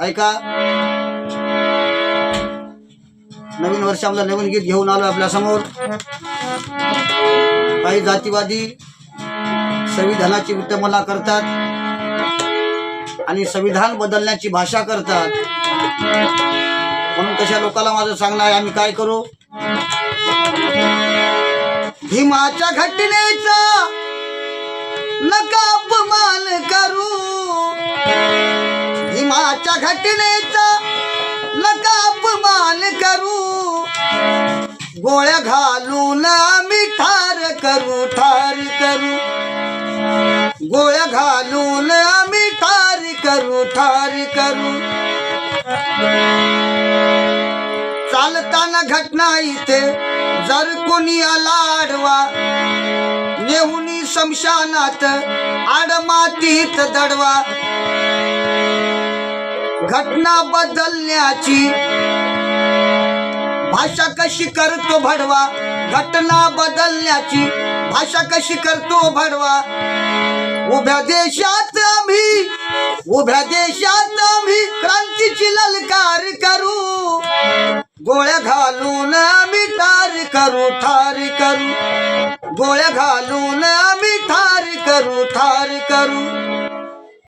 ऐका. नवीन वर्षामधलं नवीन गीत घेऊन आलो आपल्यासमोर. काही जातीवादी संविधानाची विटंबना करतात आणि संविधान बदलण्याची भाषा करतात. म्हणून तशा लोकांना माझं सांगणं आहे आम्ही काय करू? भीमाच्या घटनेचा घटनेचा नका अपमान करू. गोळ्या घालून आम्ही ठार करू ठार करू. गोळ्या घालून आम्ही ठार करू ठार करू. चालताना घटना इथे जर कोणी आला आडवा नेहुनी शमशानात आडमातीत दडवा. घटना बदलण्याची. भाषा कशी करतो भडवा? घटना बदलण्याची. भाषा कशी करतो भडवा? उभ्या देशात आम्ही उभ्या देशात आम्ही क्रांतीची ललकार करू. गोळ्या घालून आम्ही ठार करू ठार करू. गोळ्या घालून आम्ही ठार करू ठार करू.